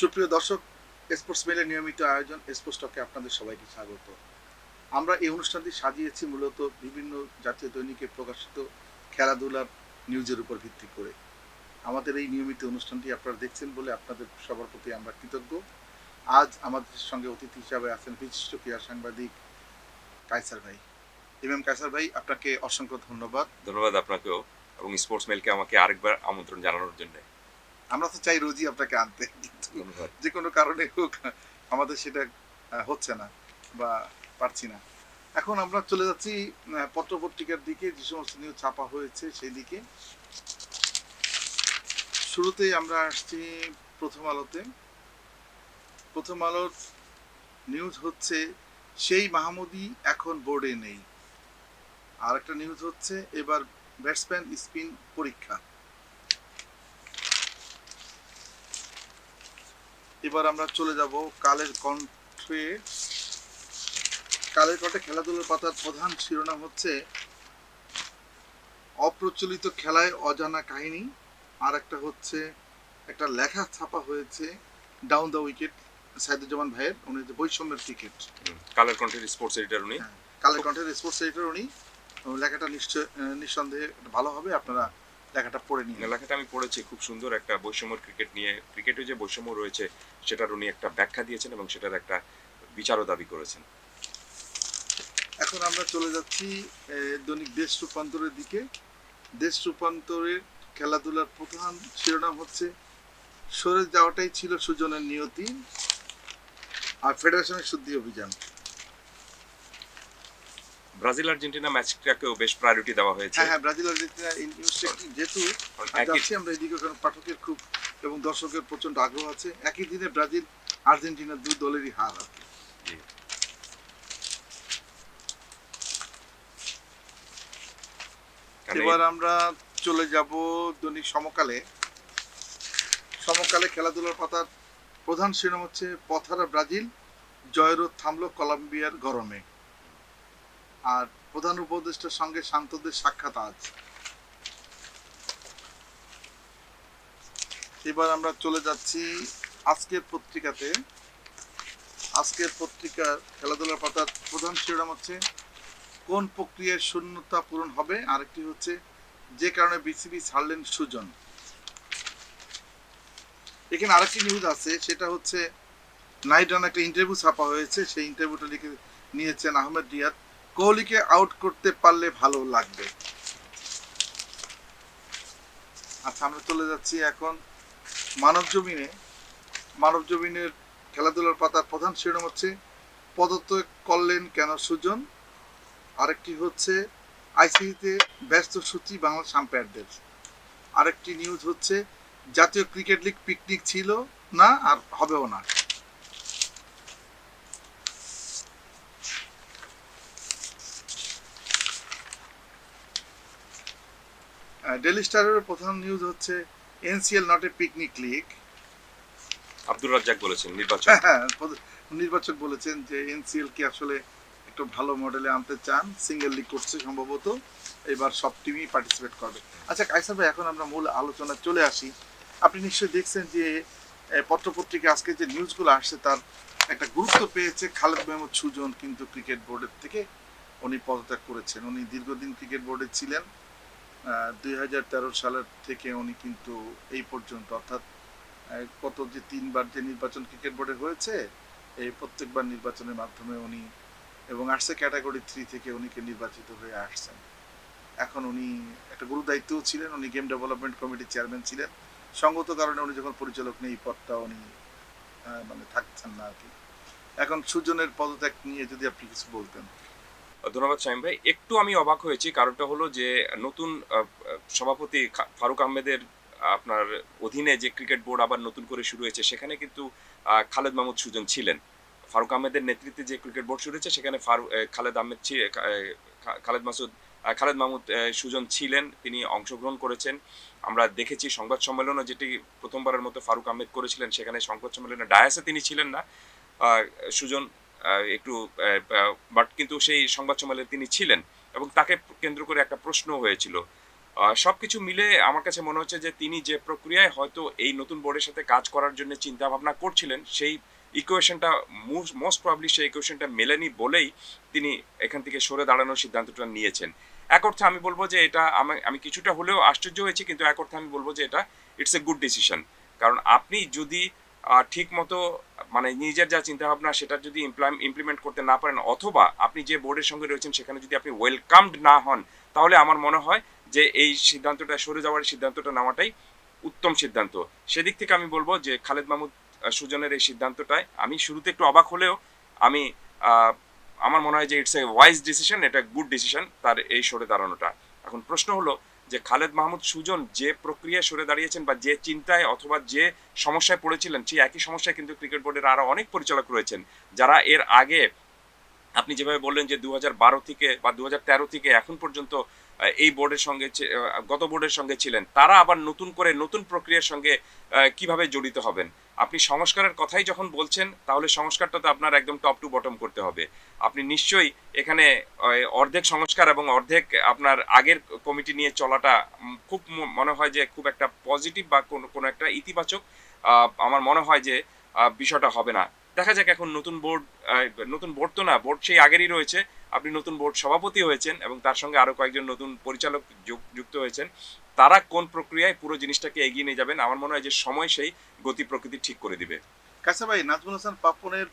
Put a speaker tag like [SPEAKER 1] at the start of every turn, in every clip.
[SPEAKER 1] সুপ্রিয় দর্শক স্পোর্টস মেলের নিয়মিত আয়োজন স্পোর্টস টকে আপনাদের সবাইকে স্বাগত। আমরা এই অনুষ্ঠানটি সাজিয়েছি মূলত বিভিন্ন জাতীয় দৈনিকে প্রকাশিত খেলাধুলার নিউজের উপর ভিত্তি করে। আমাদের এই নিয়মিত অনুষ্ঠানটি আপনারা দেখছেন বলে আপনাদের সবার প্রতি আমরা কৃতজ্ঞ। আজ আমাদের সঙ্গে অতিথি হিসাবে আছেন বিশিষ্ট ক্রীড়া সাংবাদিক কায়সার ভাই। এম এম কায়সার ভাই, আপনাকে অসংখ্য ধন্যবাদ।
[SPEAKER 2] ধন্যবাদ আপনাকেও এবং স্পোর্টস মেলকে আমাকে আরেকবার আমন্ত্রণ জানানোর জন্য।
[SPEAKER 1] আমরা তো চাই রোজই আপনাকে আনতে কিন্তু যে কোনো কারণে হোক আমাদের সেটা হচ্ছে না বা পারছি না। এখন আমরা চলে যাচ্ছি পত্রপত্রিকার দিকে যে সমস্ত নিউজ ছাপা হয়েছে সেই দিকে। শুরুতেই আমরা আসছি প্রথম আলোতে। প্রথম আলোর নিউজ হচ্ছে সেই মাহমুদি এখন বোর্ডে নেই। আর একটা নিউজ হচ্ছে এবার ব্যাটসম্যান স্পিন পরীক্ষা। এবার আমরা চলে যাব কালের কণ্ঠে। কালের কণ্ঠে খেলাধুলার পাতার প্রধান শিরোনাম হচ্ছে অপ্রচলিত খেলায় অজানা কাহিনী। আর একটা হচ্ছে একটা লেখা ছাপা হয়েছে ডাউন দ্য উইকেট সাইদুজ্জামান ভাইয়ের। উনি যে বৈষম্যের ক্রিকেট।
[SPEAKER 2] কালের কণ্ঠের স্পোর্টস এডিটর উনি।
[SPEAKER 1] হ্যাঁ, কালের কণ্ঠের স্পোর্টস এডিটর উনি। লেখাটা নিশ্চয় নিঃসন্দেহে ভালো হবে। আপনারা লেখাটা পড়ে নিয়ে
[SPEAKER 2] লেখাটা আমি পড়েছি খুব সুন্দর একটা বৈষম্য ক্রিকেট নিয়ে ক্রিকেটে যে বৈষম্য রয়েছে সেটার উনি একটা ব্যাখ্যা দিয়েছেন এবং সেটার একটা বিচারও দাবি করেছেন।
[SPEAKER 1] এখন আমরা চলে যাচ্ছি দৈনিক দেশ রূপান্তরের দিকে। দেশ রূপান্তরের খেলাধুলার প্রধান শিরোনাম হচ্ছে সরে যাওয়াটাই ছিল সুজনের নিয়তি আর ফেডারেশনের শুদ্ধি অভিযান।
[SPEAKER 2] ব্রাজিল আর্জেন্টিনা ম্যাচটাকেও বেশ প্রায়োরিটি দেওয়া হয়েছে।
[SPEAKER 1] হ্যাঁ হ্যাঁ ব্রাজিল আর্জেন্টিনা যেহেতু যাচ্ছি আমরা এদিকে কারণ পাঠকের খুব এবং দর্শকের প্রচণ্ড আগ্রহ আছে। একই দিনে ব্রাজিল আর্জেন্টিনা দুই দলেরই হার আর এবার আমরা চলে যাব দৈনিক সমকালে। সমকালে খেলাধুলার পাতার প্রধান শিরোনাম হচ্ছে পথারা ব্রাজিল জয়রোধ থামলো কলম্বিয়ার গরমে। আর প্রধান উপদেষ্টার সঙ্গে শান্তদের সাক্ষাৎ আজ। এবার আমরা চলে যাচ্ছি আজকের পত্রিকাতে। আজকের পত্রিকার খেলাধুলার পাতার প্রধান শিরোনাম হচ্ছে, কোন প্রক্রিয়ায় শূন্যতা পূরণ হবে? আরেকটি হচ্ছে, যে কারণে বিসিবি ছাড়লেন সুজন। এখানে আরেকটি নিউজ আছে, সেটা হচ্ছে, নাইট রান একটা ইন্টারভিউ ছাপা হয়েছে, সেই ইন্টারভিউটা লিখে নিয়েছেন আহমেদ রিয়াদ। কোহলিকে আউট করতে পারলে ভালো লাগবে। আচ্ছা আমরা চলে যাচ্ছি এখন মানব জমিনে। মানব জমিনের খেলাধুলার পাতার প্রধান শিরোনাম হচ্ছে, পদত্যাগ করলেন কেন সুজন? আরেকটি হচ্ছে, আইসিসিতে ব্যস্ত সূচি বাংলাদেশ আম্পায়ারদের আরেকটি নিউজ হচ্ছে, জাতীয় ক্রিকেট লিগ পিকনিক ছিল না আর হবেও না। ডেলি স্টারের প্রধান নিউজ হচ্ছে NCL not a picnic league
[SPEAKER 2] Abdur Razzak বলেছেন নির্বাচন
[SPEAKER 1] হ্যাঁ নির্বাচক বলেছেন যে এনসিএল কে আসলে একটু ভালো মডেলে আনতে চান সিঙ্গেল লিগ করছে সম্ভবত এবার সব টিমই পার্টিসিপেট করবে। আচ্ছা কাইসার ভাই এখন আমরা মূল আলোচনা চলে আসি। আপনি নিশ্চয়ই দেখছেন যে পত্রপত্রিকা আজকে যে নিউজগুলো আসছে তার একটা গুরুত্ব পেয়েছে খালেদ মেহমুদ সুজন কিন্তু ক্রিকেট বোর্ডের থেকে। উনি পদত্যাগ করেছেন। উনি দীর্ঘদিন ক্রিকেট বোর্ডে ছিলেন। দুই হাজার তেরো সালের থেকে উনি কিন্তু এই পর্যন্ত, অর্থাৎ কত যে তিনবার যে নির্বাচন ক্রিকেট বোর্ডে হয়েছে, এই প্রত্যেকবার নির্বাচনের মাধ্যমে উনি এবং আসছে ক্যাটাগরি থ্রি থেকে উনিকে নির্বাচিত হয়ে আসছেন। এখন উনি একটা গুরু দায়িত্বও ছিলেন, উনি গেম ডেভেলপমেন্ট কমিটির চেয়ারম্যান ছিলেন। সঙ্গত কারণে উনি যখন পরিচালক নেই পদটা উনি মানে থাকছেন না আর কি। এখন সুজনের পদত্যাগ নিয়ে যদি আপনি কিছু বলতেন।
[SPEAKER 2] ধন্যবাদ শাহিম ভাই, একটু আমি অবাক হয়েছি। কারণটা হলো যে, নতুন সভাপতি ফারুক আহমেদের, আপনার অধীনে যে ক্রিকেট বোর্ড আবার নতুন করে শুরু হয়েছে, সেখানে কিন্তু খালেদ মাহমুদ সুজন ছিলেন। ফারুক আহমেদের নেতৃত্বে যে ক্রিকেট বোর্ড শুরু হয়েছে, সেখানে ফারুক খালেদ আহমেদ খালেদ মাসুদ খালেদ মাহমুদ সুজন ছিলেন, তিনি অংশগ্রহণ করেছেন। আমরা দেখেছি সংবাদ সম্মেলনও যেটি প্রথমবারের মতো ফারুক আহমেদ করেছিলেন, সেখানে সংবাদ সম্মেলনে ডায়াসে তিনি ছিলেন না। সুজন একটু বাট কিন্তু সেই সংবাদ সম্মেলনে তিনি ছিলেন এবং তাকে কেন্দ্র করে একটা প্রশ্ন হয়েছিল। সব কিছু মিলে আমার কাছে মনে হচ্ছে যে তিনি যে প্রক্রিয়ায় হয়তো এই নতুন বোর্ডের সাথে কাজ করার জন্য চিন্তা ভাবনা করছিলেন, সেই ইকুয়েশনটা মোস্ট প্রবলি সেই ইকুয়েশনটা মেলেনি বলেই তিনি এখান থেকে সরে দাঁড়ানোর সিদ্ধান্তটা নিয়েছেন। এক অর্থে আমি বলব যে এটা আমি আমি কিছুটা হলেও আশ্চর্য হয়েছি, কিন্তু এক অর্থে আমি বলব যে এটা ইটস এ গুড ডিসিশন কারণ আপনি যদি ঠিক মতো মানে নিজের যা চিন্তা ভাবনা সেটা যদি ইমপ্লিমেন্ট করতে না পারেন, অথবা আপনি যে বোর্ডের সঙ্গে রয়েছেন সেখানে যদি আপনি ওয়েলকামড না হন, তাহলে আমার মনে হয় যে এই সিদ্ধান্তটা, সরে যাওয়ার সিদ্ধান্তটা নেওয়াটাই উত্তম সিদ্ধান্ত। সেদিক থেকে আমি বলব যে খালেদ মাহমুদ সুজনের এই সিদ্ধান্তটায় আমি শুরুতে একটু অবাক হলেও আমি আমার মনে হয় যে ইটস এ ওয়াইজ ডিসিশন এটা গুড ডিসিশন তার এই সরে দাঁড়ানোটা। এখন প্রশ্ন হলো যে খালেদ মাহমুদ সুজন যে প্রক্রিয়ায় সরে দাঁড়িয়েছেন বা যে চিন্তায় অথবা যে সমস্যায় পড়েছিলেন, সেই একই সমস্যায় কিন্তু ক্রিকেট বোর্ডের আরও অনেক পরিচালক রয়েছেন। যারা এর আগে, আপনি যেভাবে বললেন যে দু থেকে বা দু থেকে এখন পর্যন্ত এই বোর্ডের সঙ্গে গত বোর্ডের সঙ্গে ছিলেন, তারা আবার নতুন করে নতুন প্রক্রিয়ার সঙ্গে কীভাবে জড়িত হবেন? আপনি সংস্কারের কথাই যখন বলছেন, তাহলে সংস্কারটা তো আপনার একদম টপ টু বটম করতে হবে। আপনি নিশ্চয়ই এখানে অর্ধেক সংস্কার এবং অর্ধেক আপনার আগের কমিটি নিয়ে চলাটা খুব মনে হয় যে খুব একটা পজিটিভ বা কোনো কোনো একটা ইতিবাচক আমার মনে হয় যে বিষয়টা হবে না। দেখা যাক এখন নতুন বোর্ড নতুন বোর্ড তো না বোর্ড সেই আগেরই রয়েছে। আপনি নতুন বোর্ড সভাপতি হয়েছেন এবং তার সঙ্গে আরও কয়েকজন নতুন পরিচালক যুক- যুক্ত হয়েছেন। তারা কোন প্রক্রিয়ায় পুরো জিনিসটাকে এগিয়ে নিয়ে যাবেন আমার মনে হয় যে সময় সেই গতি প্রকৃতি ঠিক করে দিবে।
[SPEAKER 1] কাছে ভাই নাজমুল হাসান পাপনের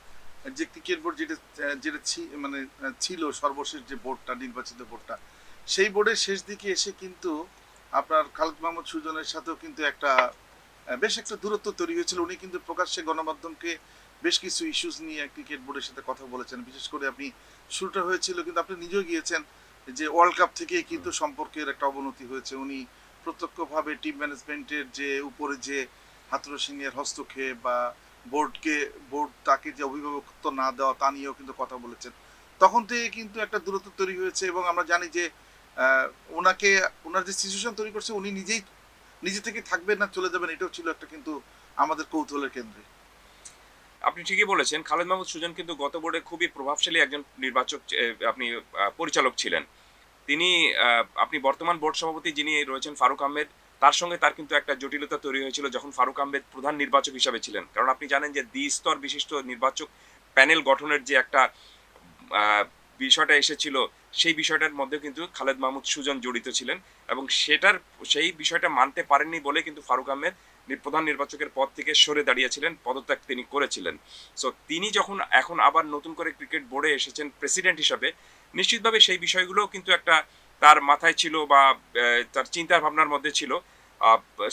[SPEAKER 1] যে ক্রিকেট বোর্ড যেটা যেটা মানে ছিল সর্বশেষ যে বোর্ডটা নির্বাচিত বোর্ডটা সেই বোর্ডের শেষ দিকে এসে কিন্তু আপনার খালেদ মাহমুদ সুজনের সাথেও কিন্তু একটা বেশ একটা দূরত্ব তৈরি হয়েছিল। উনি কিন্তু প্রকাশ্যে গণমাধ্যমকে বেশ কিছু ইস্যুস নিয়ে ক্রিকেট বোর্ডের সাথে কথা বলেছেন। বিশেষ করে আপনি শুরুটা হয়েছিল কিন্তু আপনি নিজেও গিয়েছেন যে ওয়ার্ল্ড কাপ থেকে কিন্তু সম্পর্কের একটা অবনতি হয়েছে। উনি প্রত্যক্ষভাবে টিম ম্যানেজমেন্টের যে উপরে যে হাতুড়া সিংয়ের হস্তক্ষেপ বা বোর্ডকে বোর্ড তাকে যে অভিভাবকত্ব না দেওয়া তা নিয়েও কিন্তু কথা বলেছেন। তখন থেকে কিন্তু একটা দূরত্ব তৈরি হয়েছে এবং আমরা জানি যে ওনাকে, ওনার যে সিচুয়েশন তৈরি করছে, উনি নিজেই, নিজে থেকে থাকবেন না, চলে যাবেন, এটাও ছিল একটা কিন্তু আমাদের কৌতূহলের কেন্দ্রে।
[SPEAKER 2] আপনি ঠিকই বলেছেন, খালেদ মাহমুদ সুজন কিন্তু গত বোর্ডে খুবই প্রভাবশালী একজন নির্বাচক আপনি পরিচালক ছিলেন। তিনি আপনি বর্তমান বোর্ড সভাপতি যিনি রয়েছেন ফারুক আহমেদ, তার সঙ্গে তার কিন্তু একটা জটিলতা তৈরি হয়েছিল যখন ফারুক আহমেদ প্রধান নির্বাচক হিসাবে ছিলেন। কারণ আপনি জানেন যে দ্বিস্তর বিশিষ্ট নির্বাচক প্যানেল গঠনের যে একটা বিষয়টা এসেছিল, সেই বিষয়টার মধ্যে কিন্তু খালেদ মাহমুদ সুজন জড়িত ছিলেন এবং সেটার, সেই বিষয়টা মানতে পারেননি বলে কিন্তু ফারুক আহমেদ প্রধান নির্বাচকের পদ থেকে সরে দাঁড়িয়েছিলেন, পদত্যাগ তিনি করেছিলেন। সো তিনি যখন এখন আবার নতুন করে ক্রিকেট বোর্ডে এসেছেন প্রেসিডেন্ট হিসাবে নিশ্চিতভাবে সেই বিষয়গুলো কিন্তু একটা তার মাথায় ছিল বা তার চিন্তা ভাবনার মধ্যে ছিল।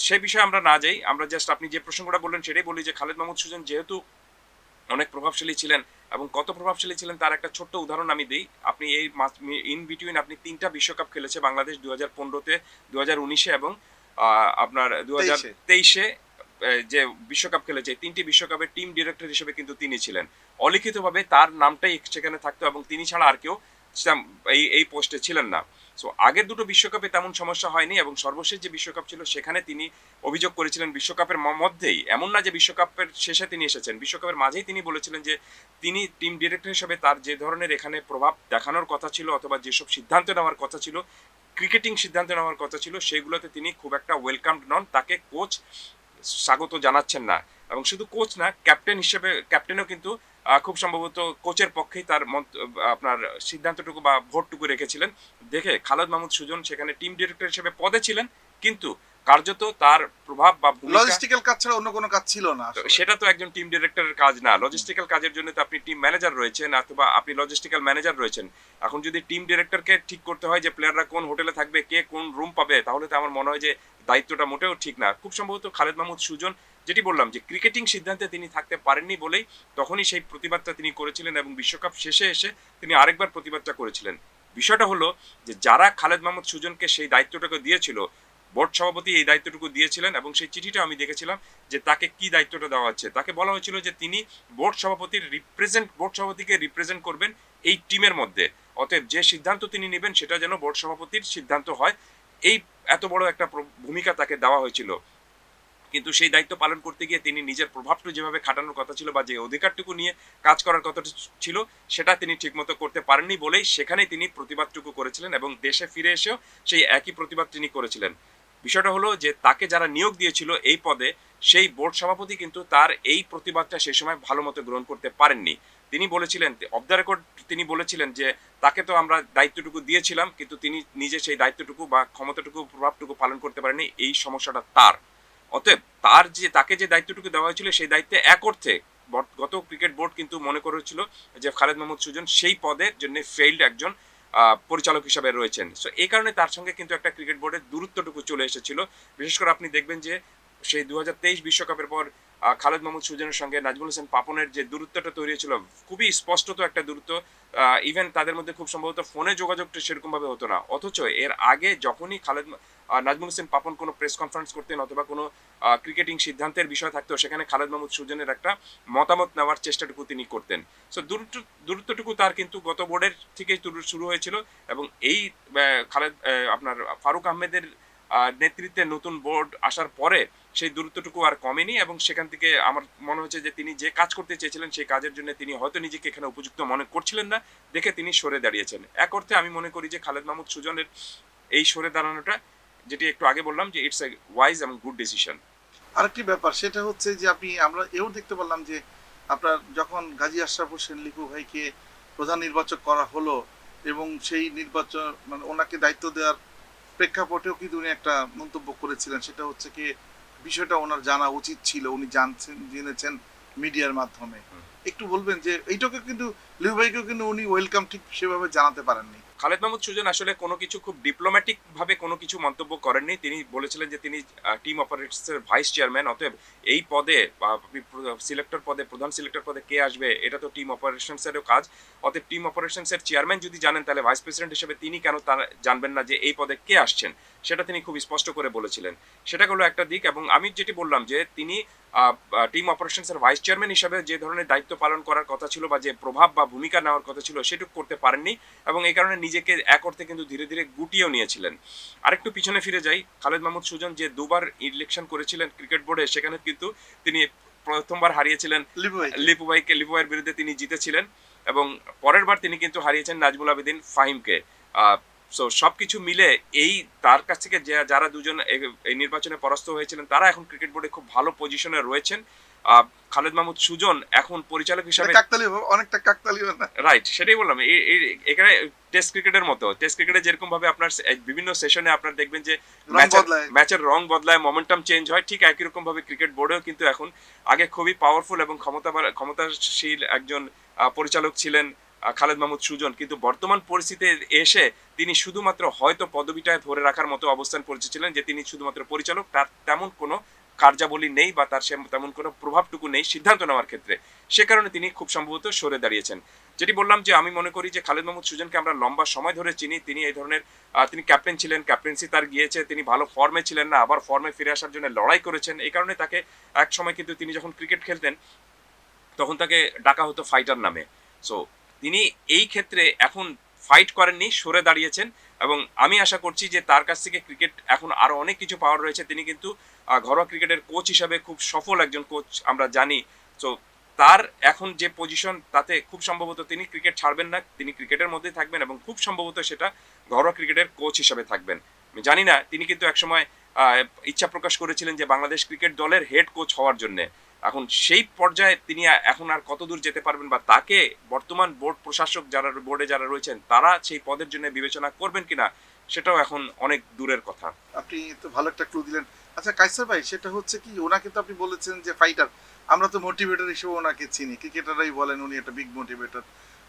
[SPEAKER 2] সে বিষয়ে আমরা না যাই আমরা জাস্ট আপনি যে প্রসঙ্গটা বললেন সেটাই বলি যে খালেদ মাহমুদ সুজন যেহেতু অনেক প্রভাবশালী ছিলেন এবং কত প্রভাবশালী ছিলেন তার একটা ছোট্ট উদাহরণ আমি দিই। আপনি এই ইন বিটুইন আপনি তিনটা বিশ্বকাপ খেলেছে বাংলাদেশ দু হাজার পনেরোতে দু হাজার উনিশে এবং আহ, আপনার দু হাজার তেইশে যে বিশ্বকাপ খেলেছে তিনটি বিশ্বকাপের টিম ডিরেক্টর হিসেবে কিন্তু তিনি ছিলেন। অলিখিতভাবে তার নামটাই সেখানে থাকতো এবং তিনি ছাড়া আর কেউ এই এই পোস্টে ছিলেন না। সো আগের দুটো বিশ্বকাপে তেমন সমস্যা হয়নি এবং সর্বশেষ যে বিশ্বকাপ ছিল, সেখানে তিনি অভিযোগ করেছিলেন বিশ্বকাপের মধ্যেই। এমন না যে বিশ্বকাপের শেষে তিনি এসেছেন। বিশ্বকাপের মাঝেই তিনি বলেছিলেন যে, তিনি টিম ডিরেক্টর হিসেবে তার যে ধরনের এখানে প্রভাব দেখানোর কথা ছিল অথবা যেসব সিদ্ধান্ত নেওয়ার কথা ছিল ক্রিকেটিং সিদ্ধান্ত নেওয়ার কথা ছিল, সেগুলোতে তিনি খুব একটা ওয়েলকামড নন। তাকে কোচ স্বাগত জানাচ্ছেন না। এবং শুধু কোচ না ক্যাপ্টেন হিসেবে ক্যাপ্টেনও কিন্তু খুব সম্ভবত কোচের পক্ষেই তার আপনার সিদ্ধান্তটুকু বা ভোটটুকু রেখেছিলেন। দেখে খালেদ মাহমুদ সুজন সেখানে টিম ডিরেক্টর হিসেবে পদে ছিলেন, কিন্তু কার্যত তার প্রভাব বা
[SPEAKER 1] লজিস্টিক্যাল কাজ ছাড়া অন্য কোনো কাজ ছিল না
[SPEAKER 2] সেটা তো একজন টিম ডিরেক্টরের কাজ না। লজিস্টিক্যাল কাজের জন্য তো আপনি টিম ম্যানেজার রয়েছেন অথবা আপনি লজিস্টিক্যাল ম্যানেজার রয়েছেন। এখন যদি টিম ডিরেক্টরকে ঠিক করতে হয় যে প্লেয়াররা কোন হোটেলে থাকবে কে কোন রুম পাবে তাহলে তো আমার মনে হয় যে দায়িত্বটা মোটেও ঠিক না। খুব সম্ভবত খালেদ মাহমুদ সুজন যেটি বললাম যে ক্রিকেটিং সিদ্ধান্তে তিনি থাকতে পারেননি বলেই তখনই সেই প্রতিবাদটা তিনি করেছিলেন এবং বিশ্বকাপ শেষে এসে তিনি আরেকবার প্রতিবাদটা করেছিলেন। বিষয়টা হলো যে যারা খালেদ মাহমুদ সুজনকে সেই দায়িত্বটাকে দিয়েছিল বোর্ড সভাপতি এই দায়িত্বটুকু দিয়েছিলেন এবং সেই চিঠিটা আমি দেখেছিলাম যে তাকে কি দায়িত্বটা দেওয়া হচ্ছে। তাকে বলা হয়েছিল যে তিনি বোর্ড সভাপতির রিপ্রেজেন্ট বোর্ড সভাপতিকে রিপ্রেজেন্ট করবেন এই টিমের মধ্যে। অতএব যে সিদ্ধান্ত তিনি নেবেন সেটা যেন বোর্ড সভাপতির সিদ্ধান্ত হয়। এই এত বড় একটা ভূমিকা তাকে দেওয়া হয়েছিল। কিন্তু সেই দায়িত্ব পালন করতে গিয়ে তিনি নিজের প্রভাবটুকু যেভাবে খাটানোর কথা ছিল বা যে অধিকারটুকু নিয়ে কাজ করার কথা ছিল, সেটা তিনি ঠিকমতো করতে পারেননি বলেই সেখানেই তিনি প্রতিবাদটুকু করেছিলেন এবং দেশে ফিরে এসেও সেই একই প্রতিবাদ তিনি করেছিলেন। বিষয়টা হলো যে তাকে যারা নিয়োগ দিয়েছিল এই পদে, সেই বোর্ড সভাপতি কিন্তু তার এই প্রতিবাদটা সেই সময় ভালো মতো গ্রহণ করতে পারেননি। তিনি বলেছিলেন, অফ দ্য রেকর্ড তিনি বলেছিলেন যে তাকে তো আমরা দায়িত্বটুকু দিয়েছিলাম, কিন্তু তিনি নিজে সেই দায়িত্বটুকু বা ক্ষমতাটুকু, প্রভাবটুকু পালন করতে পারেননি। এই সমস্যাটা তার। অতএব তার যে, তাকে যে দায়িত্বটুকু দেওয়া হয়েছিল সেই দায়িত্বে এক অর্থে গত ক্রিকেট বোর্ড কিন্তু মনে করেছিল যে খালেদ মাহমুদ সুজন সেই পদের জন্য ফেইল্ড একজন পরিচালক হিসাবে রয়েছেন। সো এই কারণে তার সঙ্গে কিন্তু একটা ক্রিকেট বোর্ডের দূরত্বটুকু চলে এসেছিল। বিশেষ করে আপনি দেখবেন যে সেই দু বিশ্বকাপের পর খালেদ মাহমুদ সুজনের সঙ্গে নাজমুল হোসেন পাপনের যে দূরত্বটা তৈরি হয়েছিল, খুবই স্পষ্টত একটা দূরত্ব। ইভেন তাদের মধ্যে খুব সম্ভবত ফোনে যোগাযোগটা সেরকমভাবে হতো না। অথচ এর আগে যখনই খালেদ নাজমুল হোসেন পাপন কোনো প্রেস কনফারেন্স করতেন অথবা কোনো ক্রিকেটিং সিদ্ধান্তের বিষয় থাকতো সেখানে খালেদ মাহমুদ সুজনের একটা মতামত নেওয়ার চেষ্টাটুকু তিনি করতেন। সো দূরত্ব, দূরত্বটুকু তার কিন্তু গত বোর্ডের থেকেই শুরু- হয়েছিল এবং এই খালেদ আপনার ফারুক আহমেদের নেতৃত্বে নতুন বোর্ড আসার পরে সেই দূরত্বটুকু আর কমেনি এবং সেখান থেকে আমার মনে হচ্ছে যে তিনি যে কাজ করতে চেয়েছিলেন সেই কাজের জন্য তিনি হয়তো নিজেকে এখানে উপযুক্ত মনে করছিলেন না, দেখে তিনি সরে দাঁড়িয়েছেন। এক অর্থে আমি মনে করি যে খালেদ মাহমুদ সুজনের এই সরে দাঁড়ানোটা যেটি একটু আগে বললাম যে ইটস এ ওয়াইজ এবং গুড ডিসিশন
[SPEAKER 1] আরেকটি ব্যাপার সেটা হচ্ছে যে আপনি আমরা এও দেখতে পারলাম যে আপনার যখন গাজী আশরাফ হোসেন লিপু ভাইকে প্রধান নির্বাচক করা হলো এবং সেই নির্বাচন মানে ওনাকে দায়িত্ব দেওয়ার প্রেক্ষাপটেও কিন্তু উনি একটা মন্তব্য করেছিলেন সেটা হচ্ছে কি বিষয়টা ওনার জানা উচিত ছিল উনি জানছেন জেনেছেন মিডিয়ার মাধ্যমে। একটু বলবেন যে এইটাকে কিন্তু লিপু ভাইকেও কিন্তু উনি ওয়েলকাম ঠিক সেভাবে জানাতে পারেননি।
[SPEAKER 2] খালেদ মাহমুদ সুজন আসলে কোনো কিছু খুব ডিপ্লোম্যাটিক ভাবে কোনো কিছু মন্তব্য করেননি। তিনি বলেছিলেন যে তিনি টিম অপারেটসের ভাইস চেয়ারম্যান অতএব এই পদে, বা সিলেক্টর পদে, প্রধান সিলেক্টর পদে কে আসবে, এটা তো টিম অপারেশনসেরও কাজ। অতএব টিম অপারেশনসের চেয়ারম্যান যদি জানেন, তাহলে ভাইস প্রেসিডেন্ট হিসেবে তিনি কেন তার জানবেন না যে এই পদে কে আসছেন? সেটা তিনি খুব স্পষ্ট করে বলেছিলেন। সেটা হলো একটা দিক এবং আমি যেটি বললাম যে তিনি টিম অপারেশনসের ভাইস চেয়ারম্যান হিসাবে যে ধরনের দায়িত্ব পালন করার কথা ছিল বা যে প্রভাব বা ভূমিকা নেওয়ার কথা ছিল সেটুকু করতে পারেননি এবং এই কারণে নিজেকে এক অর্থে কিন্তু ধীরে ধীরে গুটিয়েও নিয়েছিলেন। আরেকটু পিছনে ফিরে যাই খালেদ মাহমুদ সুজন যে দুবার ইলেকশন করেছিলেন ক্রিকেট বোর্ডে সেখানে কিন্তু তিনি প্রথমবার হারিয়েছিলেন
[SPEAKER 1] লিপু ভাই
[SPEAKER 2] লিপু ভাইকে লিপু ভাইয়ের বিরুদ্ধে তিনি জিতেছিলেন এবং পরের বার তিনি কিন্তু হারিয়েছেন নাজমুল আবেদিন ফাহিমকে। সো সবকিছু মিলে এই তার কাছ থেকে যারা দুজন এই নির্বাচনে পরাস্ত হয়েছিলেন তারা এখন ক্রিকেট বোর্ডে খুব ভালো পজিশনে রয়েছেন। খালেদ মাহমুদ সুজন এখন পরিচালক হিসাবে
[SPEAKER 1] কাকতালি অনেকটা কাকতালি
[SPEAKER 2] রাইট সেটাই বললাম। এখানে টেস্ট ক্রিকেটের মতো। টেস্ট ক্রিকেটে যেরকম ভাবে আপনার বিভিন্ন সেশনে আপনার দেখবেন যে ম্যাচের রং বদলায় মোমেন্টাম চেঞ্জ হয় ঠিক একই রকম ভাবে ক্রিকেট বোর্ডেও কিন্তু এখন আগে খুবই পাওয়ারফুল এবং ক্ষমতা ক্ষমতাশীল একজন পরিচালক ছিলেন। খালেদ মাহমুদ সুজন। কিন্তু বর্তমান পরিস্থিতিতে এসে তিনি শুধুমাত্র হয়তো পদবিটায় ধরে রাখার মতো অবস্থান পরিচেছিলেন যে তিনি শুধুমাত্র পরিচালক, তার তেমন কোনো কার্যাবলী নেই বা তার সে- তেমন কোনো প্রভাবটুকু নেই সিদ্ধান্ত নেওয়ার ক্ষেত্রে। সে কারণে তিনি খুব সম্ভবত সরে দাঁড়িয়েছেন। যেটি বললাম যে আমি মনে করি যে খালেদ মাহমুদ সুজনকে আমরা লম্বা সময় ধরে চিনি। তিনি এই ধরনের তিনি ক্যাপ্টেন ছিলেন ক্যাপ্টেন্সি তার গিয়েছে, তিনি ভালো ফর্মে ছিলেন না, আবার ফর্মে ফিরে আসার জন্য লড়াই করেছেন। এই কারণে তাকে এক সময় কিন্তু তিনি যখন ক্রিকেট খেলতেন, তখন তাকে ডাকা হতো ফাইটার নামে। সো তিনি এই ক্ষেত্রে এখন ফাইট করেননি, সরে দাঁড়িয়েছেন এবং আমি আশা করছি যে তার কাছ থেকে ক্রিকেট এখন আরও অনেক কিছু পাওয়ার রয়েছে। তিনি কিন্তু ঘরোয়া ক্রিকেটের কোচ হিসাবে খুব সফল একজন কোচ আমরা জানি। তো তার এখন যে পজিশন তাতে খুব সম্ভবত তিনি ক্রিকেট ছাড়বেন না। তিনি ক্রিকেটের মধ্যেই থাকবেন এবং খুব সম্ভবত সেটা ঘরোয়া ক্রিকেটের কোচ হিসাবে থাকবেন। আমি জানি না, তিনি কিন্তু একসময় ইচ্ছা প্রকাশ করেছিলেন যে বাংলাদেশ ক্রিকেট দলের হেড কোচ হওয়ার জন্য। এখন সেই পর্যায়ে তিনি এখন আর কত দূর যেতে পারবেন বা তাকে বর্তমান বোর্ড প্রশাসক যারা বোর্ডে যারা রয়েছেন, তারা সেই পদের জন্য বিবেচনা করবেন কিনা, সেটাও এখন অনেক দূরের কথা।
[SPEAKER 1] আপনি তো ভালো একটা ক্লু দিলেন। আচ্ছা কাইসার ভাই, সেটা হচ্ছে কি, ওনাকে তো আপনি বলেছেন যে ফাইটার আমরা তো মোটিভেটর হিসেবে ওনাকে চিনি। ক্রিকেটাররাই বলেন উনি একটা বিগ মোটিভেটর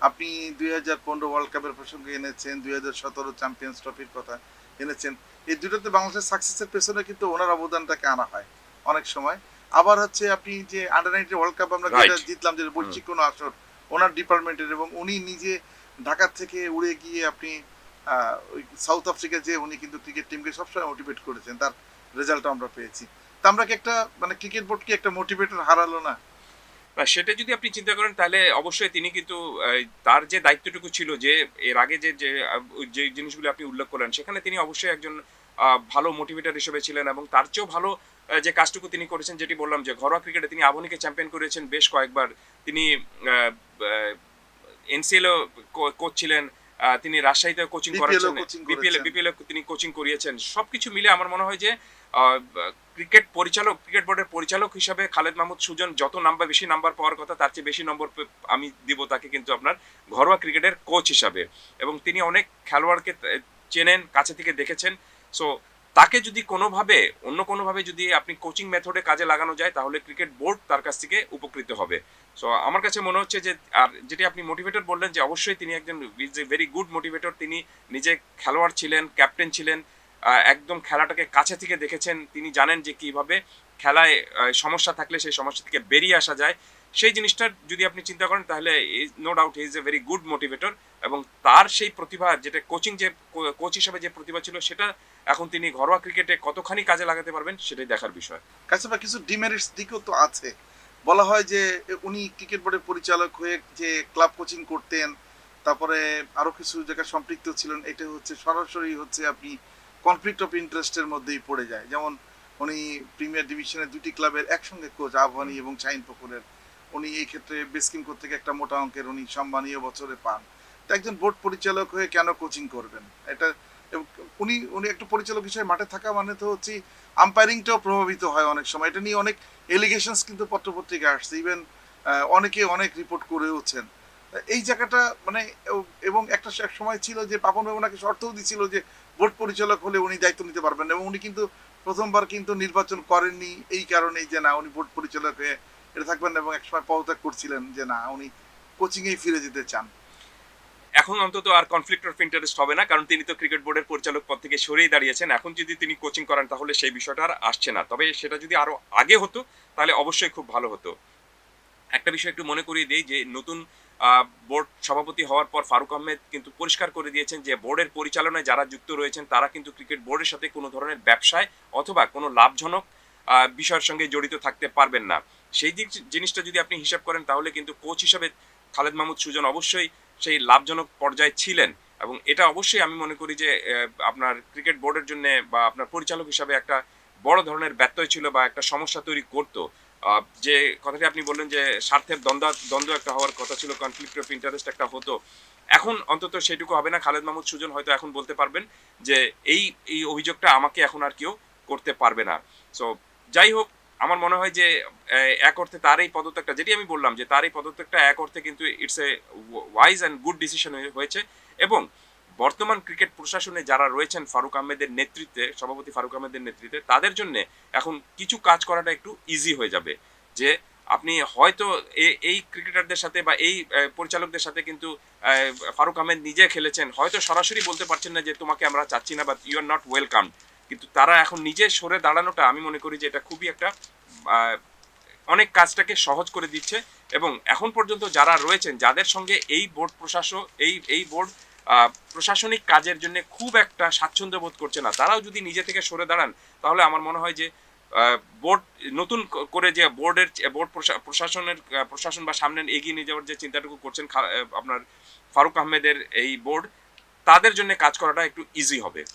[SPEAKER 1] আপনি দুই হাজার পনেরো ওয়ার্ল্ড কাপের প্রসঙ্গে এনেছেন, দুই হাজার সতেরো চ্যাম্পিয়ন্স ট্রফির কথা এনেছেন। এই দুটোতে বাংলাদেশের সাকসেসের পেছনে কিন্তু ওনার অবদানটাকে আনা হয় অনেক সময়। আবার হচ্ছে আপনি যে আন্ডার নাইনটিন ওয়ার্ল্ড কাপ আমরা যেটা জিতলাম যে বৈশ্বিক কোনো আসর ওনার ডিপার্টমেন্টের এবং উনি নিজে ঢাকা থেকে উড়ে গিয়ে আপনি সাউথ আফ্রিকা যে উনি কিন্তু ক্রিকেট টিমকে সবসময় মোটিভেট করেছেন তার রেজাল্ট আমরা পেয়েছি। তা আমরা কি একটা মানে ক্রিকেট বোর্ড কি একটা মোটিভেটর হারালো না?
[SPEAKER 2] সেটা যদি আপনি চিন্তা করেন তাহলে অবশ্যই তিনি কিন্তু তার যে দায়িত্বটুকু ছিল যে এর আগে যে যে জিনিসগুলো আপনি উল্লেখ করলেন সেখানে তিনি অবশ্যই একজন ভালো মোটিভেটর হিসেবে ছিলেন এবং তার চেয়েও ভালো যে কাজটুকু তিনি করেছেন যেটি বললাম যে ঘরোয়া ক্রিকেটে তিনি আবহনীকে চ্যাম্পিয়ন করেছেন বেশ কয়েকবার। তিনি এনসিএল কোচ ছিলেন তিনি রাজশাহীতে কোচিং করেছেন। বিপিএল বিপিএল তিনি কোচিং করিয়েছেন। সবকিছু মিলে আমার মনে হয় যে ক্রিকেট পরিচালক ক্রিকেট বোর্ডের পরিচালক হিসাবে খালেদ মাহমুদ সুজন যত নাম্বার বেশি নাম্বার পাওয়ার কথা তার চেয়ে বেশি নম্বর আমি দিব তাকে কিন্তু আপনার ঘরোয়া ক্রিকেটের কোচ হিসাবে। এবং তিনি অনেক খেলোয়াড়কে চেনেন কাছে থেকে দেখেছেন। সো তাকে যদি কোনোভাবে, অন্য কোনোভাবে যদি আপনি কোচিং মেথডে কাজে লাগানো যায়, তাহলে ক্রিকেট বোর্ড তার কাছ থেকে উপকৃত হবে। সো আমার কাছে মনে হচ্ছে যে, আর যেটি আপনি মোটিভেটর বললেন যে, অবশ্যই তিনি একজন is a very good motivator তিনি নিজে খেলোয়াড় ছিলেন ক্যাপ্টেন ছিলেন একদম খেলাটাকে কাছে থেকে দেখেছেন। তিনি জানেন যে কীভাবে খেলায় সমস্যা থাকলে সেই সমস্যা থেকে বেরিয়ে আসা যায়। সেই জিনিসটার যদি আপনি চিন্তা করেন, তাহলে no doubt is a very good motivator এবং তার সেই প্রতিভা, যেটা কোচিং যে কোচ হিসাবে যে প্রতিভা ছিল, সেটা এখন তিনি ঘরোয়া ক্রিকেটে কতখানি কাজে লাগাতে পারবেন, সেটাই দেখার বিষয়।
[SPEAKER 1] কাছে বা কিছু ডিমেরিটস দিকও তো আছে। বলা হয় যে, উনি ক্রিকেট বোর্ডের পরিচালক হয়ে যে ক্লাব কোচিং করতেন, তারপরে আরও কিছু জায়গায় সম্পৃক্ত ছিলেন, এটা হচ্ছে সরাসরি হচ্ছে আপনি কনফ্লিক্ট অফ ইন্টারেস্টের মধ্যেই পড়ে যায়। যেমন উনি প্রিমিয়ার ডিভিশনের দুটি ক্লাবের একসঙ্গে কোচ আহ্বানি এবং শাহিন পুকুরের উনি এই ক্ষেত্রে বেসকিম থেকে একটা মোটা অঙ্কের উনি সম্মানীয় বছরে পান। তো একজন বোর্ড পরিচালক হয়ে কেন কোচিং করবেন? এটা উনি উনি একটা পরিচালক হিসেবে মাঠে থাকা মানে তো হচ্ছে আম্পায়ারিংটাও প্রভাবিত হয় অনেক সময়। এটা নিয়ে অনেক এলিগেশনস কিন্তু পত্রপত্রিকা আসছে। ইভেন অনেকে অনেক রিপোর্ট করেওছেন এই জায়গাটা মানে এবং একটা সময় ছিল যে পাপন ওনাকে শর্তও দিছিল যে বোর্ড পরিচালক হলে উনি দায়িত্ব নিতে পারবেন এবং উনি কিন্তু প্রথমবার কিন্তু নির্বাচন করেননি। এই কারণেই যে না, উনি বোর্ড পরিচালক হয়ে এটা থাকবেন এবং একসময় পদত্যাগ করছিলেন যে না, উনি কোচিংয়েই ফিরে যেতে চান।
[SPEAKER 2] এখন অন্তত আর কনফ্লিক্ট অফ ইন্টারেস্ট হবে না, কারণ তিনি তো ক্রিকেট বোর্ডের পরিচালক পদ থেকে সরেই দাঁড়িয়েছেন। এখন যদি তিনি কোচিং করেন, তাহলে সেই বিষয়টা আর আসছে না। তবে সেটা যদি আরও আগে হতো, তাহলে অবশ্যই খুব ভালো হতো। একটা বিষয় একটু মনে করিয়ে দিই যে, নতুন বোর্ড সভাপতি হওয়ার পর ফারুক আহমেদ কিন্তু পরিষ্কার করে দিয়েছেন যে বোর্ডের পরিচালনায় যারা যুক্ত রয়েছেন, তারা কিন্তু ক্রিকেট বোর্ডের সাথে কোনো ধরনের ব্যবসায় অথবা কোনো লাভজনক বিষয়ের সঙ্গে জড়িত থাকতে পারবেন না। সেই দিক জিনিসটা যদি আপনি হিসাব করেন, তাহলে কিন্তু কোচ হিসাবে খালেদ মাহমুদ সুজন অবশ্যই সেই লাভজনক পর্যায়ে ছিলেন এবং এটা অবশ্যই আমি মনে করি যে আপনার ক্রিকেট বোর্ডের জন্য বা আপনার পরিচালক হিসাবে একটা বড় ধরনের ব্যত্যয় ছিল বা একটা সমস্যা তৈরি করতো। যে কথাটি আপনি বললেন যে, স্বার্থের দ্বন্দ্ব দ্বন্দ্ব একটা হওয়ার কথা ছিল কনফ্লিক্ট অফ ইন্টারেস্ট একটা হতো। এখন অন্তত সেটুকু হবে না। খালেদ মাহমুদ সুজন হয়তো এখন বলতে পারবেন যে, এই এই অভিযোগটা আমাকে এখন আর কেউ করতে পারবে না। সো যাই হোক আমার মনে হয় যে এক অর্থে তার এই পদত্যাগটা, যেটি আমি বললাম যে তার এই পদত্যাগটা এক অর্থে কিন্তু it's a wise and good decision হয়েছে এবং বর্তমান ক্রিকেট প্রশাসনে যারা রয়েছেন ফারুক আহমেদের নেতৃত্বে, সভাপতি ফারুক আহমেদের নেতৃত্বে, তাদের জন্য এখন কিছু কাজ করাটা একটু ইজি হয়ে যাবে। যে আপনি হয়তো এই ক্রিকেটারদের সাথে বা এই পরিচালকদের সাথে কিন্তু ফারুক আহমেদ নিজে খেলেছেন, হয়তো সরাসরি বলতে পারছেন না যে তোমাকে আমরা চাচ্ছি না বা ইউ আর নট ওয়েলকাম কিন্তু তারা এখন নিজে সরে দাঁড়ানোটা আমি মনে করি যে এটা খুবই একটা অনেক কাজটাকে সহজ করে দিচ্ছে। এবং এখন পর্যন্ত যারা রয়েছেন, যাদের সঙ্গে এই বোর্ড প্রশাসক, এই এই বোর্ড প্রশাসনিক কাজের জন্য খুব একটা স্বাচ্ছন্দ্য বোধ করছে না, তারাও যদি নিজে থেকে সরে দাঁড়ান, তাহলে আমার মনে হয় যে বোর্ড, নতুন করে যে বোর্ডের, বোর্ড প্রশা- প্রশাসনের প্রশাসন বা সামনে এগিয়ে নিয়ে যাওয়ার যে চিন্তাটুকু করছেন আপনার ফারুক আহমেদের এই বোর্ড, তাদের জন্য কাজ করাটা একটু ইজি হবে।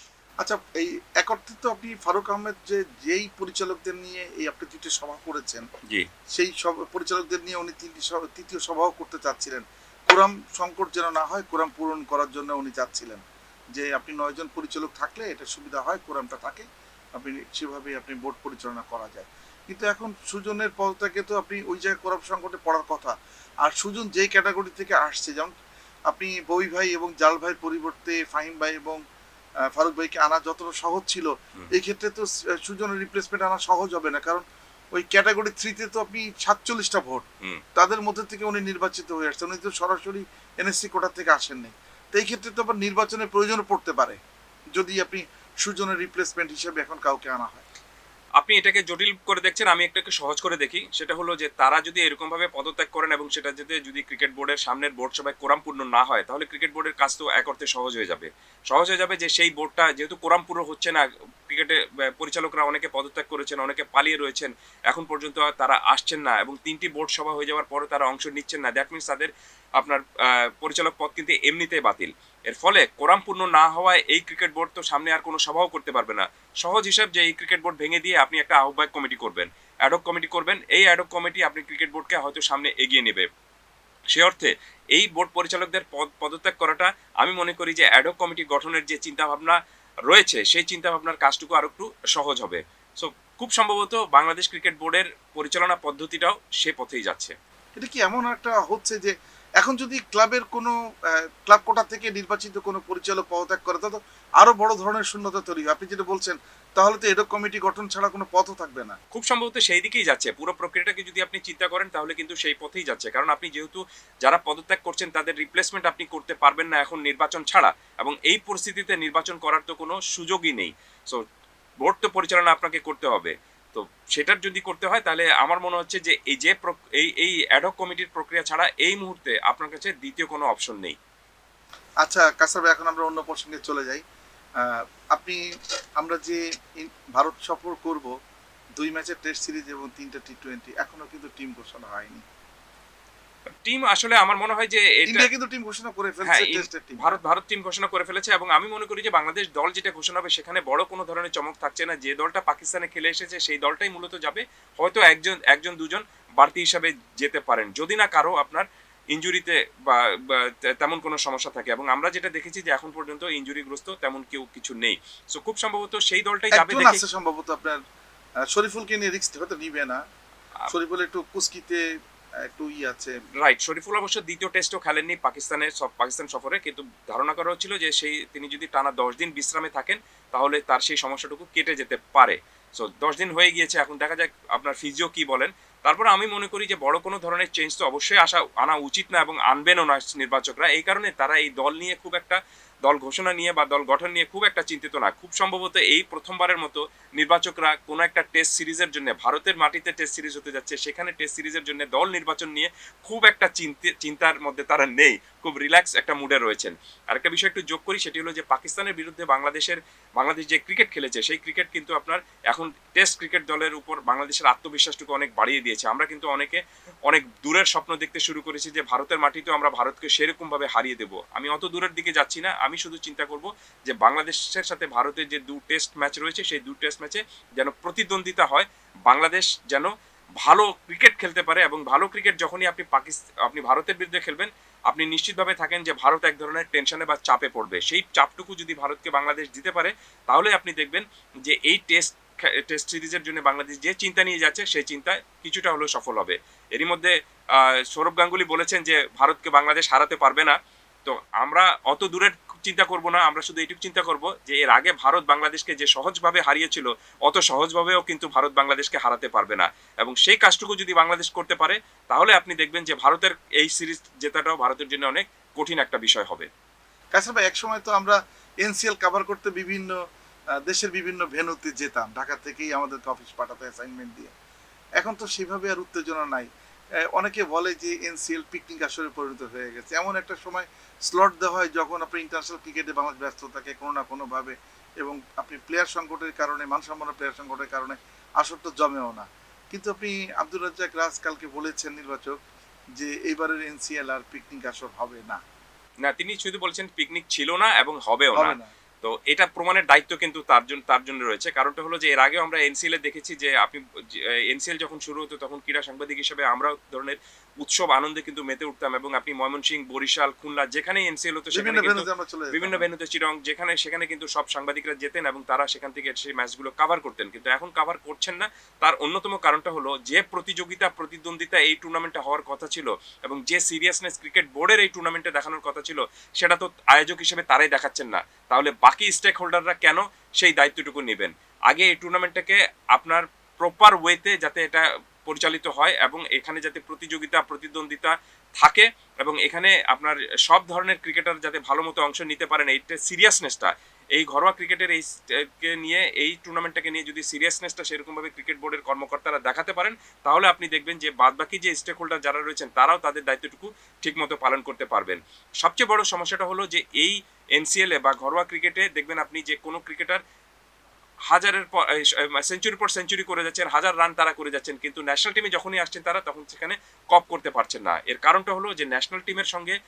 [SPEAKER 1] আচ্ছা এই এক অর্থে তো আপনি ফারুক আহমেদ যে যেই পরিচালকদের নিয়ে এই আপনি দুটি সভা করেছেন
[SPEAKER 2] জি।
[SPEAKER 1] সেই সব পরিচালকদের নিয়ে উনি তিনটি সভা- তৃতীয় সভাও করতে চাচ্ছিলেন। কোরাম সংকট যেন না হয় কোরাম পূরণ করার জন্য উনি চাচ্ছিলেন। যে আপনি নয়জন পরিচালক থাকলে এটা সুবিধা হয় কোরামটা থাকে আপনি সেভাবে আপনি বোর্ড পরিচালনা করা যায়। কিন্তু এখন সুজনের পদটাকে তো আপনি ওই জায়গায় কোরাম সংকটে পড়ার কথা। আর সুজন যেই ক্যাটাগরি থেকে আসছে যেমন আপনি বই ভাই এবং জাল ভাইয়ের পরিবর্তে ফাহিম ভাই এবং ফারুক ভাইকে আনা যতটা সহজ ছিল এই ক্ষেত্রে তো সুজনের রিপ্লেসমেন্ট আনা সহজ হবে না কারণ ওই ক্যাটাগরি থ্রিতে তো আপনি সাতচল্লিশটা ভোট। তাদের মধ্যে থেকে উনি নির্বাচিত হয়ে আসছেন উনি তো সরাসরি এনএসসি কোটা থেকে আসেননি। তো এই ক্ষেত্রে তো আবার নির্বাচনের প্রয়োজন পড়তে পারে যদি আপনি সুজনের রিপ্লেসমেন্ট হিসেবে এখন কাউকে আনা হয়।
[SPEAKER 2] আপনি এটাকে জটিল করে দেখছেন, আমি একটাকে সহজ করে দেখি। সেটা হলো যে, তারা যদি এরকমভাবে পদত্যাগ করেন এবং সেটা যদি যদি ক্রিকেট বোর্ডের সামনের বোর্ড সভায় কোরামপূর্ণ না হয়, তাহলে ক্রিকেট বোর্ডের কাজ তো এক অর্থে সহজ হয়ে যাবে। সহজ হয়ে যাবে যে, সেই বোর্ডটা যেহেতু কোরামপুরো হচ্ছে না, ক্রিকেটে পরিচালকরা অনেকে পদত্যাগ করেছেন, অনেকে পালিয়ে রয়েছেন, এখন পর্যন্ত তারা আসছেন না এবং তিনটি বোর্ড সভা হয়ে যাওয়ার পরে তারা অংশ নিচ্ছেন না। দ্যাট মিনস তাদের আপনার পরিচালক পদ কিন্তু এমনিতেই বাতিল। এর ফলে কোরামপূর্ণ না হওয়ায় এই ক্রিকেট বোর্ড তো সামনে আর কোনো সভাও করতে পারবে না। সহজ হিসাব যে এই ক্রিকেট বোর্ড ভেঙে দিয়ে আপনি একটা আহ্বায়ক কমিটি করবেন। অ্যাডক কমিটি করবেন। এই অ্যাডক কমিটি আপনি ক্রিকেট বোর্ডকে হয়তো সামনে এগিয়ে নেবে। সে অর্থে এই বোর্ড পরিচালকদের পদ, পদত্যাগ করাটা আমি মনে করি যে অ্যাডক কমিটি গঠনের যে চিন্তাভাবনা রয়েছে, সেই চিন্তাভাবনার কাজটুকু আরও একটু সহজ হবে। সো খুব সম্ভবত বাংলাদেশ ক্রিকেট বোর্ডের পরিচালনা পদ্ধতিটাও সে পথেই যাচ্ছে।
[SPEAKER 1] এটা কি এমন একটা হচ্ছে যে এখন যদি ক্লাবের কোনো ক্লাব কোটা থেকে নির্বাচিত কোনো পরিচালক পদত্যাগ করে, তাহলে তো আরও বড় ধরনের শূন্যতা তৈরি। আপনি যেটা বলছেন, তাহলে তো এরকম কমিটি গঠন ছাড়া কোনো পথও থাকবে না।
[SPEAKER 2] খুব সম্ভবত সেই দিকেই যাচ্ছে। পুরো প্রক্রিয়াটাকে যদি আপনি চিন্তা করেন, তাহলে কিন্তু সেই পথেই যাচ্ছে। কারণ আপনি যেহেতু যারা পদত্যাগ করছেন, তাদের রিপ্লেসমেন্ট আপনি করতে পারবেন না এখন নির্বাচন ছাড়া। এবং এই পরিস্থিতিতে নির্বাচন করার তো কোনো সুযোগই নেই। সো বোর্ড তো পরিচালনা আপনাকে করতে হবে। তো সেটার যদি করতে হয়, তাহলে আমার মনে হচ্ছে যে এই যে এই এই অ্যাডক কমিটির প্রক্রিয়া ছাড়া এই মুহূর্তে আপনার কাছে দ্বিতীয় কোনো অপশন নেই।
[SPEAKER 1] আচ্ছা কাসার এখন আমরা অন্য প্রসঙ্গে চলে যাই। আপনি, আমরা যে ভারত সফর করব, দুই ম্যাচের টেস্ট সিরিজ এবং তিনটা টি টোয়েন্টি এখনও কিন্তু টিম ঘোষণা হয়নি।
[SPEAKER 2] টিম আসলে আমার মনে হয় যে
[SPEAKER 1] ইন্ডিয়া কিন্তু টিম ঘোষণা করে
[SPEAKER 2] হ্যাঁ,
[SPEAKER 1] ফেলছে
[SPEAKER 2] ইন-
[SPEAKER 1] টেস্টের টিম।
[SPEAKER 2] ভারত ভারত টিম ঘোষণা করে ফেলেছে এবং আমি মনে করি যে বাংলাদেশ দল যেটা ঘোষণা হবে সেখানে বড় কোনো ধরনের চমক থাকছে না। যে দলটা পাকিস্তানে খেলে এসেছে সেই দলটাই মূলত যাবে। হয়তো একজন একজন দুজন বাড়তি হিসাবে যেতে পারেন। যদি না কারও আপনার ইনজুরিতে বা তেমন কোনো সমস্যা থাকে। এবং আমরা যেটা দেখেছি যে এখন পর্যন্ত ইনজুরিগ্রস্ত তেমন কেউ কিছু নেই। সো খুব সম্ভবত সেই দলটাই যাবে দেখে
[SPEAKER 1] সম্ভবত আপনার শরীফুলকে নিয়ে রিস্ক হয়তো নিবে না। শরীফুল একটু কুস্কিতে একটু আছে।
[SPEAKER 2] রাইট শরীফুল অবশ্য দ্বিতীয় টেস্টও খেলেননি পাকিস্তানের পাকিস্তান সফরে, কিন্তু ধারণা করা হচ্ছিল যে সেই, তিনি যদি টানা দশ দিন বিশ্রামে থাকেন, তাহলে তার সেই সমস্যাটুকু কেটে যেতে পারে। সো দশ দিন হয়ে গিয়েছে, এখন দেখা যাক আপনার ফিজিও কি বলেন। তারপর আমি মনে করি যে বড় কোনো ধরনের চেঞ্জ তো অবশ্যই আসা, আনা উচিত না এবং আনবেনও না নির্বাচকরা। এই কারণে তারা এই দল নিয়ে খুব একটা দল ঘোষণা নিয়ে বা দল গঠন নিয়ে খুব একটা চিন্তিত না। খুব সম্ভবত এই প্রথমবারের মতো নির্বাচকরা কোনো একটা টেস্ট সিরিজের জন্য, ভারতের মাটিতে টেস্ট সিরিজ হতে যাচ্ছে, সেখানে টেস্ট সিরিজের জন্য দল নির্বাচন নিয়ে খুব একটা চিন্তে, চিন্তার মধ্যে তারা নেই, খুব রিল্যাক্স একটা মুডে রয়েছেন। আরেকটা বিষয় একটু যোগ করি, সেটি হলো যে পাকিস্তানের বিরুদ্ধে বাংলাদেশের, বাংলাদেশ যে ক্রিকেট খেলেছে, সেই ক্রিকেট কিন্তু আপনার এখন টেস্ট ক্রিকেট দলের উপর বাংলাদেশের আত্মবিশ্বাসটুকু অনেক বাড়িয়ে দিয়েছে। আমরা কিন্তু অনেকে অনেক দূরের স্বপ্ন দেখতে শুরু করেছি যে ভারতের মাটিতেও আমরা ভারতকে সেরকম ভাবে হারিয়ে দেব। আমি অত দূরের দিকে যাচ্ছি না আমি শুধু চিন্তা করব যে বাংলাদেশের সাথে ভারতের যে দু টেস্ট ম্যাচ রয়েছে, সেই দু টেস্ট ম্যাচে যেন প্রতিদ্বন্দ্বিতা হয়, বাংলাদেশ যেন ভালো ক্রিকেট খেলতে পারে এবং ভালো ক্রিকেট যখনই আপনি পাকিস্তান আপনি ভারতের বিরুদ্ধে খেলবেন, আপনি নিশ্চিতভাবে থাকেন যে ভারত এক ধরনের টেনশনে বা চাপে পড়বে। সেই চাপটুকু যদি ভারতকে বাংলাদেশ দিতে পারে, তাহলে আপনি দেখবেন যে এই টেস্ট টেস্ট সিরিজের জন্য বাংলাদেশ যে চিন্তা নিয়ে যাচ্ছে, সেই চিন্তায় কিছুটা হলেও সফল হবে। এরই মধ্যে সৌরভ গাঙ্গুলি বলেছেন যে ভারতকে বাংলাদেশ হারাতে পারবে না। তো আমরা অত দূরের চিন্তা করব না, আমরা শুধু এইটুকু চিন্তা করব যে এর আগে ভারত বাংলাদেশকে যে সহজভাবে হারিয়েছিল, অত সহজভাবেও কিন্তু ভারত বাংলাদেশকে হারাতে পারবে না। এবং সেই কাজটুকু যদি বাংলাদেশ করতে পারে, তাহলে আপনি দেখবেন যে ভারতের এই সিরিজ জেতাটাও ভারতের জন্য অনেক কঠিন একটা বিষয় হবে।
[SPEAKER 1] কাসার ভাই, একসময় তো আমরা এনসিএল কভার করতে বিভিন্ন দেশের বিভিন্ন ভেন্যুতে যেতাম। ঢাকা থেকেই আমাদেরকে অফিস পাঠাতে অ্যাসাইনমেন্ট দিয়ে। এখন তো সেভাবে আর উত্তেজনা নাই। অনেকে বলে যে এনসিএল পিকনিক আসরে পরিণত হয়ে গেছে। এমন একটা সময় স্লট দেওয়া হয় যখন আপনি ইন্টারন্যাশনাল ক্রিকেটে বাংলাদেশ ব্যস্ত থাকে কোনো না কোনোভাবে এবং আপনি প্লেয়ার সংকটের কারণে মানসম্পন্ন প্লেয়ার সংকটের কারণে আসর তো জমেও না। কিন্তু আপনি আব্দুল রাজ্জাক রাজ কালকে বলেছেন নির্বাচক যে এইবারের এনসিএল আর পিকনিক আসর হবে না।
[SPEAKER 2] না তিনি শুধু বলছেন পিকনিক ছিল না এবং হবেও
[SPEAKER 1] হবে না।
[SPEAKER 2] তো এটা প্রমাণের দায়িত্ব কিন্তু তার জন্য তার জন্য রয়েছে। কারণটা হলো যে এর আগে আমরা এনসিএল এ দেখেছি যে আপনি এনসিএল যখন শুরু হতো তখন ক্রীড়া সাংবাদিক হিসেবে আমরা ধরনের উৎসব আনন্দে কিন্তু মেতে উঠতাম এবং আপনি ময়মনসিংহ বরিশাল খুলনা যেখানেই এনসিএল হতো সেখানে
[SPEAKER 1] বিভিন্ন
[SPEAKER 2] কিন্তু
[SPEAKER 1] ভেন্যুতে।
[SPEAKER 2] বিভিন্ন চিরং যেখানে সেখানে কিন্তু সব সাংবাদিকরা যেতেন এবং তারা সেখান থেকে সেই ম্যাচগুলো কভার করতেন। কিন্তু এখন কভার করছেন না। তার অন্যতম কারণটা হলো যে প্রতিযোগিতা প্রতিদ্বন্দ্বিতা এই টুর্নামেন্টে হওয়ার কথা ছিল এবং যে সিরিয়াসনেস ক্রিকেট বোর্ডের এই টুর্নামেন্টে দেখানোর কথা ছিল সেটা তো আয়োজক হিসেবে তারাই দেখাচ্ছেন না। তাহলে বাকি স্টেক হোল্ডাররা কেন সেই দায়িত্বটুকু নেবেন? আগে এই টুর্নামেন্টটাকে আপনার প্রপার ওয়েতে যাতে এটা পরিচালিত হয় এবং এখানে যাতে প্রতিযোগিতা, প্রতিদ্বন্দ্বিতা থাকে এবং এখানে আপনার সব ধরনের ক্রিকেটার যাতে ভালো মতো অংশ নিতে পারেন এইটা সিরিয়াসনেসটা এই ঘরোয়া ক্রিকেটের এই নিয়ে, এই টুর্নামেন্টটাকে নিয়ে যদি সিরিয়াসনেসটা সেরকমভাবে ক্রিকেট বোর্ডের কর্মকর্তারা দেখাতে পারেন, তাহলে আপনি দেখবেন যে বাদবাকি যে স্টেক হোল্ডার যারা রয়েছেন, তারাও তাদের দায়িত্বটুকু ঠিকমতো পালন করতে পারবেন। সবচেয়ে বড় সমস্যাটা হলো যে এই এনসিএল এ বা ঘরোয়া ক্রিকেটে দেখবেন আপনি যে কোনো ক্রিকেটার হাজারের পর সেঞ্চুরির পর সেঞ্চুরি করে যাচ্ছেন, হাজার রান তারা করে যাচ্ছেন, কিন্তু ন্যাশনাল টিমে যখনই আসছেন তারা তখন সেখানে কপ করতে পারছেন না। এর কারণটা হলো যে ন্যাশনাল টিমের সঙ্গে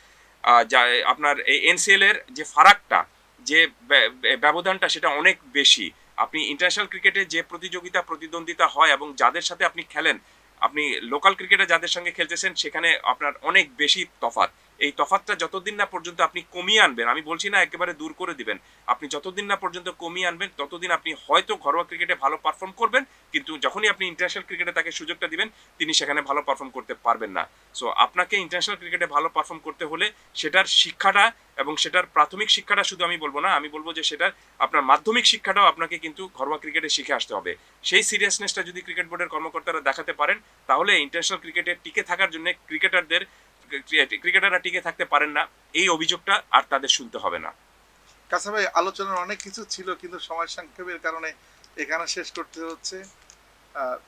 [SPEAKER 2] আপনার এই এনসিএল এর যে ফারাকটা, যে ব্য- ব্য- ব্যবধানটা সেটা অনেক বেশি। আপনি ইন্টারন্যাশনাল ক্রিকেটে যে প্রতিযোগিতা, প্রতিদ্বন্দ্বিতা হয় এবং যাদের সাথে আপনি খেলেন, আপনি লোকাল ক্রিকেটে যাদের সঙ্গে খেলতেছেন, সেখানে আপনার অনেক বেশি তফাৎ। এই তফাৎটা যতদিন না পর্যন্ত আপনি কমিয়ে আনবেন, আমি বলছি না একেবারে দূর করে দিবেন, আপনি যতদিন না পর্যন্ত কমিয়ে আনবেন, ততদিন আপনি হয়তো ঘরোয়া ক্রিকেটে ভালো পারফর্ম করবেন, কিন্তু যখনই আপনি ইন্টারন্যাশনাল ক্রিকেটে তাকে সুযোগটা দিবেন, তিনি সেখানে ভালো পারফর্ম করতে পারবেন না। সো আপনাকে ইন্টারন্যাশনাল ক্রিকেটে ভালো পারফর্ম করতে হলে সেটার শিক্ষাটা এবং সেটার প্রাথমিক শিক্ষাটা শুধু আমি বলব না, আমি বলব যে সেটার আপনার মাধ্যমিক শিক্ষাটাও আপনাকে কিন্তু ঘরোয়া ক্রিকেটে শিখে আসতে হবে। সেই সিরিয়াসনেসটা যদি ক্রিকেট বোর্ডের কর্মকর্তারা দেখাতে পারেন, তাহলে ইন্টারন্যাশনাল ক্রিকেটে টিকে থাকার জন্য ক্রিকেটারদের ক্রিকেটাররা টিকে থাকতে পারেন না, এই অভিযোগটা আর তাদের শুনতে হবে না।
[SPEAKER 1] কাসা ভাই, আলোচনার অনেক কিছু ছিল, কিন্তু সময় সংক্ষেপের কারণে এখানে শেষ করতে হচ্ছে।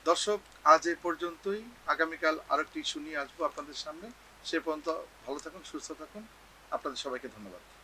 [SPEAKER 1] দর্শক, আজ এ পর্যন্তই। আগামীকাল আরেকটি ইস্যু নিয়ে আসব আপনাদের সামনে। সে পর্যন্ত ভালো থাকুন, সুস্থ থাকুন। আপনাদের সবাইকে ধন্যবাদ।